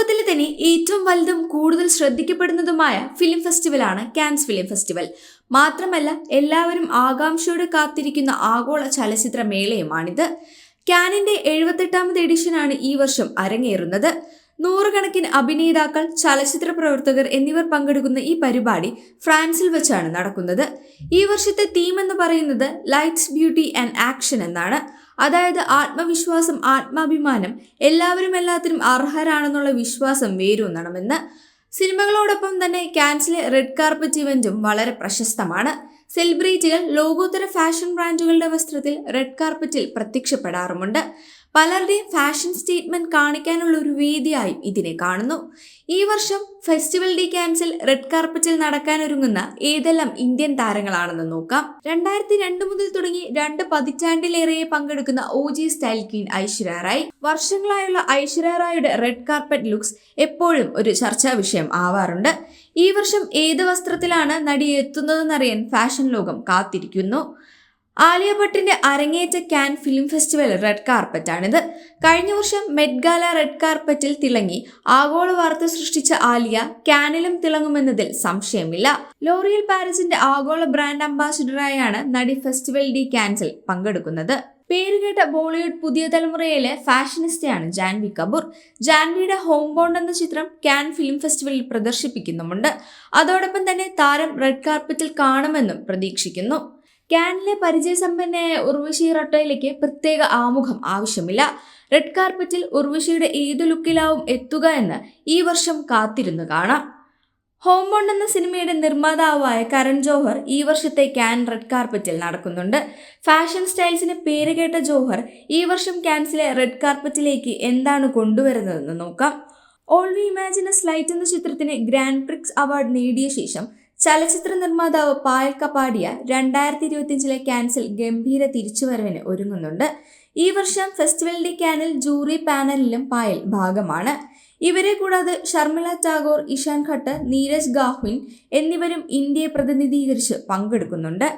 ലോകത്തിലെ തന്നെ ഏറ്റവും വലുതും കൂടുതൽ ശ്രദ്ധിക്കപ്പെടുന്നതുമായ ഫിലിം ഫെസ്റ്റിവലാണ് കാൻസ് ഫിലിം ഫെസ്റ്റിവൽ മാത്രമല്ല എല്ലാവരും ആകാംക്ഷയോടെ കാത്തിരിക്കുന്ന ആഗോള ചലച്ചിത്ര മേളയുമാണിത്. കാനിന്റെ എഴുപത്തെട്ടാമത് എഡിഷനാണ് ഈ വർഷം അരങ്ങേറുന്നത്. നൂറുകണക്കിന് അഭിനേതാക്കൾ ചലച്ചിത്ര പ്രവർത്തകർ എന്നിവർ പങ്കെടുക്കുന്ന ഈ പരിപാടി ഫ്രാൻസിൽ വെച്ചാണ് നടക്കുന്നത്. ഈ വർഷത്തെ തീം എന്ന് പറയുന്നത് ലൈറ്റ്സ് ബ്യൂട്ടി ആൻഡ് ആക്ഷൻ എന്നാണ്. അതായത് ആത്മവിശ്വാസം ആത്മാഭിമാനം എല്ലാവരും എല്ലാത്തിനും അർഹരാണെന്നുള്ള വിശ്വാസം വേരൂന്നണമെന്ന് സിനിമകളോടൊപ്പം തന്നെ ക്യാൻസിലെ റെഡ് കാർപ്പറ്റ് ഇവന്റും വളരെ പ്രശസ്തമാണ്. സെലിബ്രിറ്റികൾ ലോകോത്തര ഫാഷൻ ബ്രാൻഡുകളുടെ വസ്ത്രത്തിൽ റെഡ് കാർപ്പറ്റിൽ പ്രത്യക്ഷപ്പെടാറുമുണ്ട്. പലരുടെയും ഫാഷൻ സ്റ്റേറ്റ്മെന്റ് കാണിക്കാനുള്ള ഒരു വേദിയായും ഇതിനെ കാണുന്നു. ഈ വർഷം ഫെസ്റ്റിവൽ ഡി ക്യാൻസിൽ റെഡ് കാർപ്പറ്റിൽ നടക്കാനൊരുങ്ങുന്ന ഏതെല്ലാം ഇന്ത്യൻ താരങ്ങളാണെന്ന് നോക്കാം. രണ്ടായിരത്തി രണ്ട് മുതൽ തുടങ്ങി രണ്ട് പതിറ്റാണ്ടിലേറെ പങ്കെടുക്കുന്ന O G style queen Aishwarya Rai. വർഷങ്ങളായുള്ള Aishwarya റായുടെ റെഡ് കാർപ്പറ്റ് ലുക്സ് എപ്പോഴും ഒരു ചർച്ചാ വിഷയം ആവാറുണ്ട്. ഈ വർഷം ഏത് വസ്ത്രത്തിലാണ് നടി എത്തുന്നതെന്നറിയാൻ ഫാഷൻ ലോകം കാത്തിരിക്കുന്നു. ആലിയ ഭട്ടിന്റെ അരങ്ങേറ്റ കാൻ ഫിലിം ഫെസ്റ്റിവൽ റെഡ് കാർപ്പറ്റാണിത്. കഴിഞ്ഞ വർഷം മെഡ്ഗാല റെഡ് കാർപ്പറ്റിൽ തിളങ്ങി ആഗോള വാർത്ത സൃഷ്ടിച്ച ആലിയ കാനിലും തിളങ്ങുമെന്നതിൽ സംശയമില്ല. ലോറിയൽ പാരീസിന്റെ ആഗോള ബ്രാൻഡ് അംബാസിഡറായാണ് നടി ഫെസ്റ്റിവൽ ഡി കാൻസിൽ പങ്കെടുക്കുന്നത്. പേരുകേട്ട ബോളിവുഡ് പുതിയ തലമുറയിലെ ഫാഷനിസ്റ്റയാണ് ജാൻവി കപൂർ. ജാൻവിയുടെ ഹോം ബോണ്ട് എന്ന ചിത്രം ക്യാൻ ഫിലിം ഫെസ്റ്റിവലിൽ പ്രദർശിപ്പിക്കുന്നുമുണ്ട്. അതോടൊപ്പം തന്നെ താരം റെഡ് കാർപ്പറ്റിൽ കാണുമെന്നും പ്രതീക്ഷിക്കുന്നു. ക്യാനിലെ പരിചയസമ്പന്നയായ ഉർവശി റട്ടോയിലേക്ക് പ്രത്യേക ആമുഖം ആവശ്യമില്ല. റെഡ് കാർപ്പറ്റിൽ ഉർവശിയുടെ ഏതു ലുക്കിലാവും എത്തുക എന്ന് ഈ വർഷം കാത്തിരുന്നു കാണാം. ഹോംബോണ്ട് എന്ന സിനിമയുടെ നിർമ്മാതാവായ കരൺ ജോഹർ ഈ വർഷത്തെ ക്യാൻ റെഡ് കാർപ്പറ്റിൽ നടക്കുന്നുണ്ട്. ഫാഷൻ സ്റ്റൈൽസിന് പേരുകേട്ട ജോഹർ ഈ വർഷം ക്യാൻസിലെ റെഡ് കാർപ്പറ്റിലേക്ക് എന്താണ് കൊണ്ടുവരുന്നതെന്ന് നോക്കാം. All we imagine as light എന്ന ചിത്രത്തിന് ഗ്രാൻഡ് പ്രിക്സ് അവാർഡ് നേടിയ ശേഷം ചലച്ചിത്ര നിർമ്മാതാവ് പായൽ കപ്പാടിയ രണ്ടായിരത്തി ഇരുപത്തിയഞ്ചിലെ ക്യാൻസിൽ ഗംഭീര തിരിച്ചുവരവിന് ഒരുങ്ങുന്നുണ്ട്. ഈ വർഷം ഫെസ്റ്റിവൽ ഡി ക്യാനിൽ ജൂറി പാനലിലും പായൽ ഭാഗമാണ്. ഇവരെ കൂടാതെ ഷർമിള ടാഗോർ ഇഷാൻ ഖട്ടർ നീരജ് ഗാഹ്വിൻ എന്നിവരും ഇന്ത്യയെ പ്രതിനിധീകരിച്ച് പങ്കെടുക്കുന്നുണ്ട്.